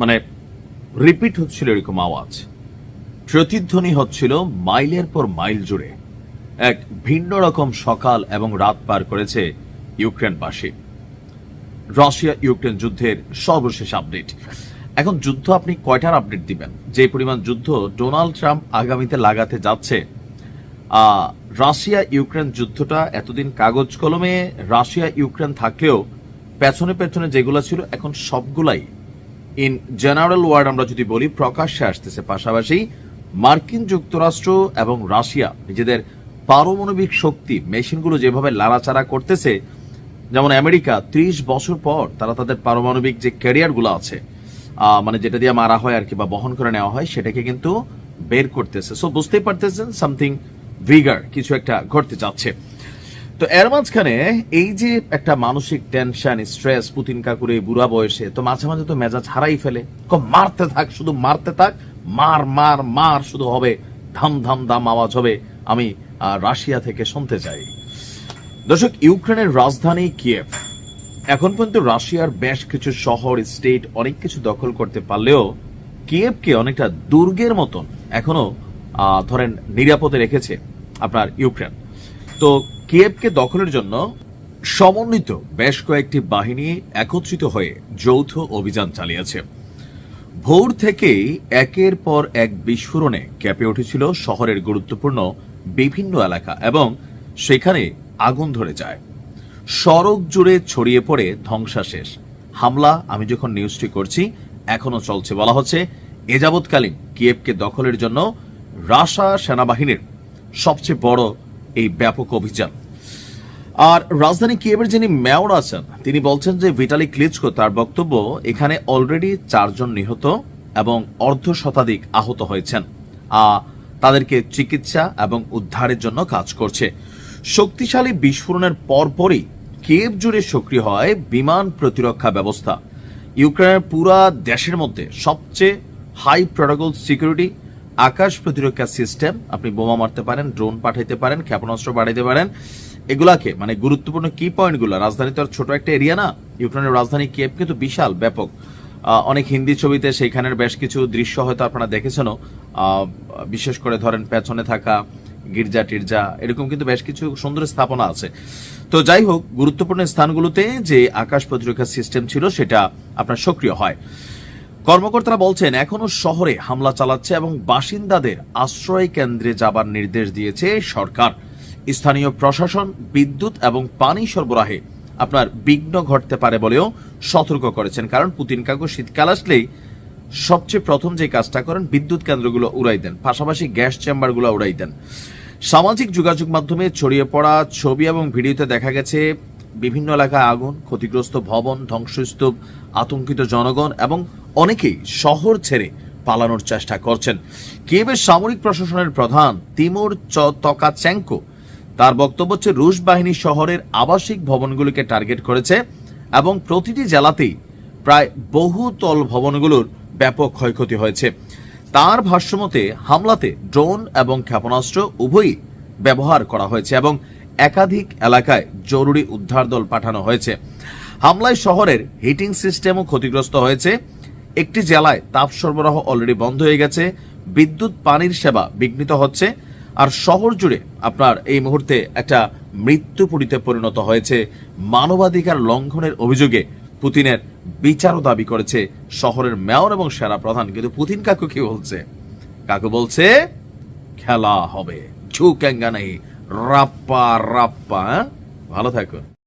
মানে রিপিট হচ্ছিল এরকম আওয়াজ। প্রতিধ্বনি হচ্ছিল মাইলের পর মাইল জুড়ে। এক ভিন্ন রকম সকাল এবং রাত পার করেছে ইউক্রেনবাসী। রাশিয়া ইউক্রেন যুদ্ধের সর্বশেষ আপডেট। এখন যুদ্ধ আপনি কয়টার আপডেট দিবেন? যে পরিমাণ যুদ্ধ ডোনাল্ড ট্রাম্প আগামীতে লাগাতে যাচ্ছে। রাশিয়া ইউক্রেন যুদ্ধটা এতদিন কাগজ কলমে রাশিয়া ইউক্রেন থাকলেও পেছনে পেছনে যেগুলো ছিল, এখন সবগুলাই ইন জেনারেল ওয়ার্ড আমরা যদি বলি, প্রকাশ্যে আসতেছে। পাশাপাশি মার্কিন যুক্তরাষ্ট্র এবং রাশিয়া নিজেদের পারমাণবিক শক্তি, মেশিনগুলো যেভাবে লাড়াচাড়া করতেছে, যেমন আমেরিকা, ত্রিশ বছর পর তারা তাদের পারমাণবিক যে ক্যারিয়ারগুলো আছে মানে যেটা দিয়ে মারা হয় আর কি, বা বহন করে নেওয়া হয়, সেটাকে কিন্তু বের করতেছে। সো বুঝতেই পারতেছেন সামথিং ভিগার কিছু একটা ঘটতে যাচ্ছে। তো এর মাঝখানে এই যে একটা মানসিক টেনশন স্ট্রেস পুতিন কাকুরে বুড়া বয়সে, তো মাঝে মাঝে তো মেজাজ হারাই ফেলে। মারতে থাক, শুধু মারতে থাক, মার মার মার শুধু হবে, ধাম ধাম দাম আওয়াজ হবে, আমি রাশিয়া থেকে শুনতে চাই। দর্শক, ইউক্রেনের রাজধানী কিয়েভ। এখন পর্যন্ত রাশিয়ার বেশ কিছু শহর স্টেট অনেক কিছু দখল করতে পারলেও কিয়েভকে অনেকটা দুর্গের মতন এখনও ধরেন নিরাপদে রেখেছে আপনার ইউক্রেন। তো কিয়েভকে দখলের জন্য সমন্বিত বেশ কয়েকটি বাহিনী একত্রিত হয়ে যৌথ অভিযান চালিয়েছে। ভোর থেকেই একের পর এক বিস্ফোরণে কেঁপে উঠেছিল শহরের গুরুত্বপূর্ণ বিভিন্ন এলাকা এবং সেখানে আগুন ধরে যায়। সড়ক জুড়ে ছড়িয়ে পড়ে ধ্বংসাশেষ হামলা, আমি যখন নিউজটি করছি এখনও চলছে বলা হচ্ছে, এ যাবৎকালীন কিয়েভকে দখলের জন্য রাশা সেনাবাহিনীর সবচেয়ে বড় এই ব্যাপক অভিযান। আর রাজধানী কিয়েভের যিনি মেয়র আছেন, তিনি বলছেন যে ভিটালি ক্লিচকো তার বক্তব্য এখানে অলরেডি চারজন নিহত এবং অর্ধ শতাধিক আহত হয়েছেন। তাদেরকে চিকিৎসা এবং উদ্ধারের জন্য কাজ করছে। শক্তিশালী বিস্ফোরণের পরপরই কিয়েভ জুড়ে সক্রিয় হয় বিমান প্রতিরক্ষা ব্যবস্থা। ইউক্রেনের পুরা দেশের মধ্যে সবচেয়ে হাই প্রোটোকল সিকিউরিটি আকাশ প্রতিরক্ষা সিস্টেম, আপনি বোমা মারতে পারেন, ড্রোন পাঠাইতে পারেন, ক্ষেপণাস্ত্র পাঠাইতে পারেন, এগুলাকে মানে গুরুত্বপূর্ণ কি পয়েন্টগুলো রাজধানী তো আর ছোট একটা এরিয়া না, ইউক্রেনের রাজধানী কিয়েভ কিন্তু বিশাল, ব্যাপক। অনেক হিন্দি ছবিতে সেইখানের বেশ কিছু দৃশ্য হয়তো আপনারা দেখেছেনও। বিশেষ করে ধরেন পেছনে থাকা গির্জা, টির্জা, এরকম কিন্তু বেশ কিছু সুন্দর স্থাপনা আছে। তো যাই হোক, গুরুত্বপূর্ণ স্থানগুলোতে যে আকাশ প্রতিরক্ষা সিস্টেম ছিল, সেটা আপনার সক্রিয় হয়। কর্মকর্তারা বলছেন, এখনও শহরে হামলা চালাচ্ছে এবং বাসিন্দাদের আশ্রয় কেন্দ্রে যাবার নির্দেশ দিয়েছে সরকার। স্থানীয় প্রশাসন, বিদ্যুৎ এবং পানি সরবরাহে আপনার বিঘ্ন ঘটতে পারে বলেও সতর্ক করেছেন। কারণ পুতিন কাকু শীতকাল আসলেই সবচেয়ে প্রথম যে কাজটা করেন, বিদ্যুৎ কেন্দ্রগুলো উড়াই দেন, পাশাপাশি গ্যাস চেম্বারগুলো উড়াই দেন। সামাজিক যোগাযোগ মাধ্যমে ছড়িয়ে পড়া ছবি এবং ভিডিওতে দেখা গেছে, বিভিন্ন এলাকায় আগুন, ক্ষতিগ্রস্ত ভবন, ধ্বংসস্তূপ, আতঙ্কিত জনগণ এবং অনেকেই শহর ছেড়ে পালানোর চেষ্টা করছেন। কিয়েভের সামরিক প্রশাসনের প্রধান তিমুর তকাচেঙ্কো তার বক্তব্য হচ্ছে, রুশ বাহিনী শহরের আবাসিক ভবনগুলিকে টার্গেট করেছে এবং প্রতিটি জেলাতেই প্রায় বহুতল ভবনগুলোর ব্যাপক ক্ষয়ক্ষতি হয়েছে। তার ভাষ্যমতে, হামলাতে ড্রোন এবং ক্ষেপণাস্ত্র উভয়ই ব্যবহার করা হয়েছে এবং একাধিক এলাকায় জরুরি উদ্ধার দল পাঠানো হয়েছে। হামলায় শহরের হিটিং সিস্টেমও ক্ষতিগ্রস্ত হয়েছে। একটি জেলায় তাপ সরবরাহ অলরেডি বন্ধ হয়ে গেছে, বিদ্যুৎ, পানির সেবা বিঘ্নিত হচ্ছে, আর শহর জুড়ে আপনার এই মুহূর্তে একটা মৃত্যুপুরীতে পরিণত হয়েছে। মানবাধিকার লঙ্ঘনের অভিযোগে পুতিনের বিচারও দাবি করেছে শহরের মেয়র এবং সেরা প্রধান। কিন্তু পুতিন কাকু কি বলছে? কাকু বলছে, খেলা হবে। ঝুঁকেঙ্গা নেই। রাপ্পা রাপ্পা হ্যাঁ? ভালো থাকুন।